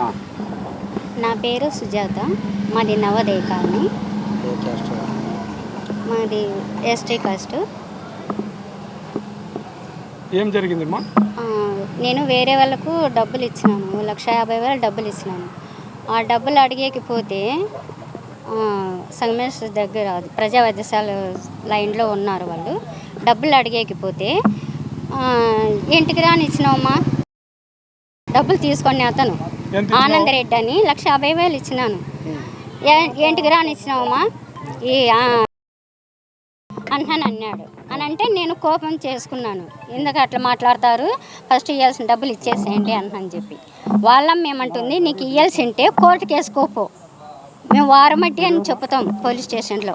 ఆ, నా పేరు సుజాత. మాది నవోదయ కాలనీ మాది ఎస్టీ కాస్ట్. ఏం జరిగిందమ్మా? నేను వేరే వాళ్ళకు డబ్బులు ఇచ్చినాను. లక్ష యాభై వేలు డబ్బులు ఇచ్చినాను. ఆ డబ్బులు అడిగేకపోతే ఆ, సంగమేశ్వర దగ్గర ప్రజా వైద్యశాల లైన్లో ఉన్నారు వాళ్ళు. డబ్బులు అడిగేకపోతే ఆ, ఇంటికి రాని ఇచ్చినావమ్మా డబ్బులు తీసుకొని అతను? ఆనందరెడ్డి అని లక్ష యాభై వేలు ఇచ్చినాను. ఏంటికి రాని ఇచ్చినావమ్మా ఈ అన్నాను అన్నాడు. అని అంటే నేను కోపం చేసుకున్నాను. ఎందుకు అట్లా మాట్లాడతారు? ఫస్ట్ ఇవ్వాల్సిన డబ్బులు ఇచ్చేసేయండి అని చెప్పి. వాళ్ళం మేమంటుంది నీకు ఇవ్వాల్సి ఉంటే కోర్టుకి వేసుకోపో మేము వారమట్టి అని చెప్తాం పోలీస్ స్టేషన్లో?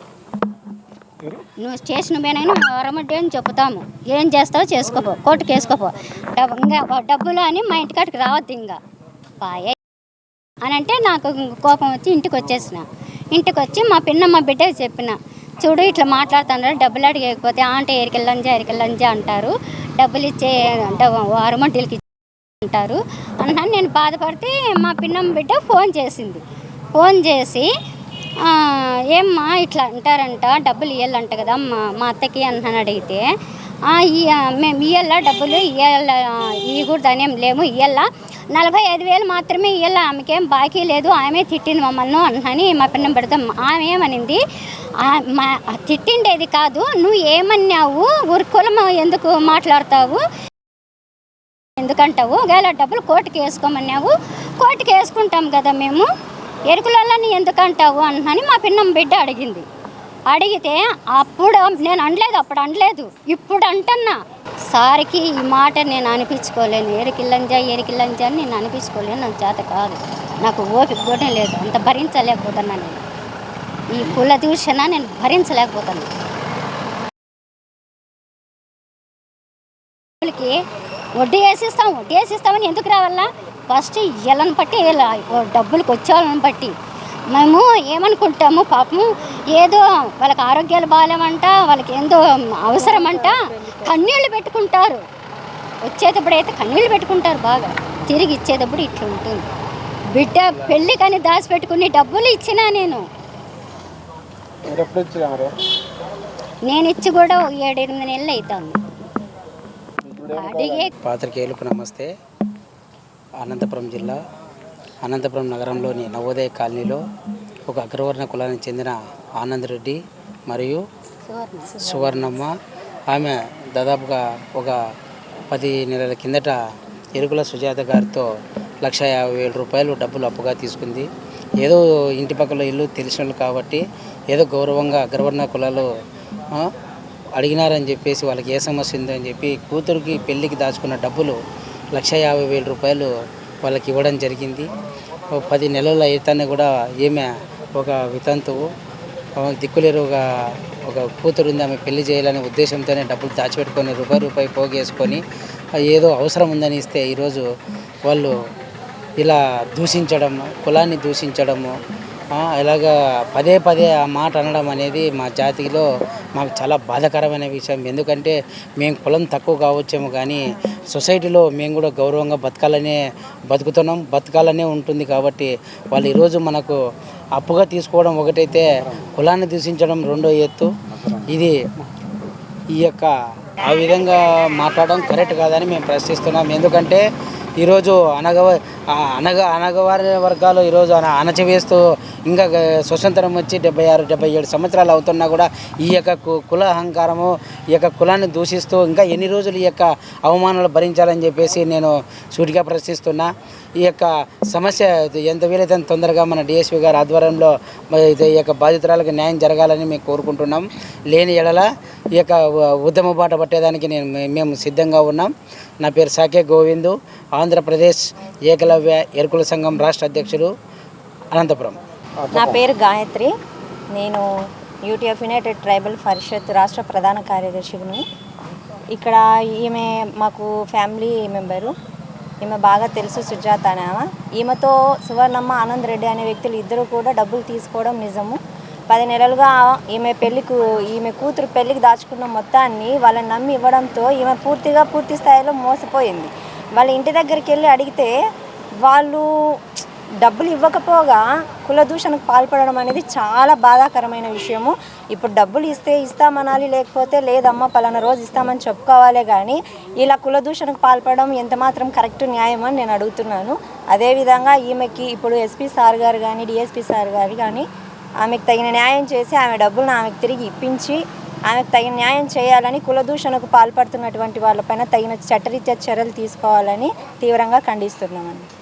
నువ్వు స్టేషన్ పోయినా వారమట్టి అని చెప్తాము ఏం చేస్తావో చేసుకోపో. కోర్టుకి వేసుకోపో డబ్బు ఇంకా డబ్బులు అని మా ఇంటికాడికి రావద్దు ఇంకా. పాయే అని అంటే నాకు కోపం వచ్చి ఇంటికి వచ్చేసిన. ఇంటికి వచ్చి మా పిన్నమ్మ బిడ్డకి చెప్పిన. చూడు ఇట్లా మాట్లాడుతున్నారు డబ్బులు అడిగకపోతే ఆంటే ఎరికెళ్ళంజా ఎరికెళ్ళంజా అంటారు. డబ్బులు ఇచ్చే వారమడ్డీలకి అంటారు. అన్నాను. నేను బాధపడితే మా పిన్నమ్మ బిడ్డ ఫోన్ చేసింది. ఫోన్ చేసి ఏమ్మా ఇట్లా అంటారంట డబ్బులు ఇవ్వాలంట కదా మా మా అత్తకి అన్నాను అడిగితే. మేము ఇయ్యాల డబ్బులు? ఇయ్యాల? ఇవ్వకూడదు అనేం లేము ఇయ్యాల? నలభై ఐదు వేలు మాత్రమే ఇవ్వాలి ఆమెకేం బాకీ లేదు. ఆమె తిట్టింది మమ్మల్ని అని మా పిన్నం పెడతాం. ఆమె ఏమనింది? మా తిట్టిండేది కాదు. నువ్వు ఏమన్నావు? ఊరి కులం ఎందుకు మాట్లాడతావు? ఎందుకంటావు? ఒకవేళ డబ్బులు కోర్టుకి వేసుకోమన్నావు? కోర్టుకి వేసుకుంటాం కదా మేము. ఎరుకులన్నీ ఎందుకంటావు? అని మా పిన్నం బిడ్డ అడిగింది. అడిగితే అప్పుడు నేను అనలేదు అప్పుడు అనలేదు ఇప్పుడు అంటున్నా. సార్కి ఈ మాట నేను అనిపించుకోలేను. ఎరికిల్లంజా ఎరికిల్లంజా అని నేను అనిపించుకోలేను. నాకు చేత కాదు. నాకు ఓపిక కూడా లేదు. అంత భరించలేకపోతున్నా నేను. ఈ కుల దూషణ నేను భరించలేకపోతున్నా. డబ్బులకి వడ్డీ వేసిస్తాం వడ్డీ వేసిస్తామని ఎందుకు రావాలా? ఫస్ట్ ఇళ్ళని బట్టి డబ్బులకు వచ్చే వాళ్ళని బట్టి. మేము ఏమనుకుంటాము పాపం ఏదో వాళ్ళకి ఆరోగ్యాలు బాగాలేమంట వాళ్ళకి ఏందో అవసరమంట కన్నీళ్ళు పెట్టుకుంటారు. వచ్చేటప్పుడు అయితే కన్నీళ్ళు పెట్టుకుంటారు బాగా. తిరిగి ఇచ్చేటప్పుడు ఇట్లా ఉంటుంది. బిడ్డ పెళ్ళికని దాచిపెట్టుకుని డబ్బులు ఇచ్చినా నేను. నేను ఇచ్చి కూడా ఏడు ఎనిమిది నెలలు అవుతుంది అడిగే పాత్రికేయులకు నమస్తే. అనంతపురం జిల్లా అనంతపురం నగరంలోని నవోదయ కాలనీలో ఒక అగ్రవర్ణ కులానికి చెందిన ఆనందరెడ్డి మరియు సువర్ణమ్మ. ఆమె దాదాపుగా ఒక పది నెలల కిందట ఎరుకుల సుజాత గారితో లక్ష యాభై వేల రూపాయలు డబ్బులు అప్పుగా తీసుకుంది. ఏదో ఇంటి పక్కల ఇల్లు తెలిసిన వాళ్ళు కాబట్టి ఏదో గౌరవంగా అగ్రవర్ణ కులాలు అడిగినారని చెప్పేసి వాళ్ళకి ఏ సమస్య ఉందని చెప్పి కూతురికి పెళ్ళికి దాచుకున్న డబ్బులు లక్ష యాభై వేల రూపాయలు వాళ్ళకి ఇవ్వడం జరిగింది. పది నెలల అయితేనే కూడా ఈమె ఒక వితంతువు. ఆమెకు దిక్కులేరు ఒక ఒక కూతురు ఉంది. ఆమె పెళ్ళి చేయాలనే ఉద్దేశంతోనే డబ్బులు దాచిపెట్టుకొని రూపాయి రూపాయి పోగేసుకొని ఏదో అవసరం ఉందని ఇస్తే ఈరోజు వాళ్ళు ఇలా దూషించడము కులాన్ని దూషించడము ఇలాగా పదే పదే ఆ మాట అనడం అనేది మా జాతిలో మాకు చాలా బాధాకరమైన విషయం. ఎందుకంటే మేము కులం తక్కువ కావచ్చేమో కానీ సొసైటీలో మేము కూడా గౌరవంగా బతకాలనే బతుకుతున్నాం. బతకాలనే ఉంటుంది కాబట్టి వాళ్ళు ఈరోజు మనకు అప్పుగా తీసుకోవడం ఒకటైతే కులాన్ని దూషించడం రెండో ఎత్తు. ఇది ఈ యొక్క ఆ విధంగా మాట్లాడడం కరెక్ట్ కాదని మేము ప్రశ్నిస్తున్నాం. ఎందుకంటే ఈరోజు అనగవ అనగ అనగవారి వర్గాలు ఈరోజు అన అణచివేస్తూ ఇంకా స్వతంత్రం వచ్చి డెబ్బై ఆరు డెబ్బై ఏడు సంవత్సరాలు అవుతున్నా కూడా ఈ యొక్క కుల అహంకారము ఈ యొక్క కులాన్ని దూషిస్తూ ఇంకా ఎన్ని రోజులు ఈ యొక్క అవమానాలు భరించాలని చెప్పేసి నేను సూటిగా ప్రశ్నిస్తున్నా. ఈ యొక్క సమస్య ఎంత వీలైతే తొందరగా మన డిఎస్పీ గారి ఆధ్వర్యంలో ఈ యొక్క బాధితురాలకు న్యాయం జరగాలని మేము కోరుకుంటున్నాం. లేని ఎడల ఈ యొక్క ఉద్యమ బాట పట్టేదానికి నేను మేము సిద్ధంగా ఉన్నాం. నా పేరు సాకే గోవిందు. ఆంధ్రప్రదేశ్ ఏకలవ్య ఎరుకుల సంఘం రాష్ట్ర అధ్యక్షుడు అనంతపురం. నా పేరు గాయత్రి. నేను యూటీఎఫ్ యునైటెడ్ ట్రైబల్ పరిషత్ రాష్ట్ర ప్రధాన కార్యదర్శిని ఇక్కడ ఈమె మాకు ఫ్యామిలీ మెంబరు. ఈమె బాగా తెలుసు సుజాత అనేమ ఈమెతో సువర్ణమ్మ ఆనంద్ రెడ్డి అనే వ్యక్తులు ఇద్దరు కూడా డబ్బులు తీసుకోవడం నిజము. పది నెలలుగా ఈమె పెళ్ళికు ఈమె కూతురు పెళ్ళికి దాచుకున్న మొత్తాన్ని వాళ్ళని నమ్మి ఇవ్వడంతో ఈమె పూర్తిగా పూర్తి స్థాయిలో మోసపోయింది. వాళ్ళ ఇంటి దగ్గరికి వెళ్ళి అడిగితే వాళ్ళు డబ్బులు ఇవ్వకపోగా కుల దూషణకు పాల్పడడం అనేది చాలా బాధాకరమైన విషయము. ఇప్పుడు డబ్బులు ఇస్తే ఇస్తామనాలి లేకపోతే లేదమ్మా పలానా రోజు ఇస్తామని చెప్పుకోవాలి కానీ ఇలా కుల దూషణకు పాల్పడడం ఎంత మాత్రం కరెక్ట్ న్యాయం అని నేను అడుగుతున్నాను. అదేవిధంగా ఈమెకి ఇప్పుడు ఎస్పీ సార్ గారు కానీ డిఎస్పీ సార్ గారు కానీ ఆమెకు తగిన న్యాయం చేసి ఆమె డబ్బులను ఆమెకు తిరిగి ఇప్పించి ఆమెకు తగిన న్యాయం చేయాలని కులదూషణకు పాల్పడుతున్నటువంటి వాళ్ళపైన తగిన చట్టరీత్యా చర్యలు తీసుకోవాలని తీవ్రంగా ఖండిస్తున్నామండి.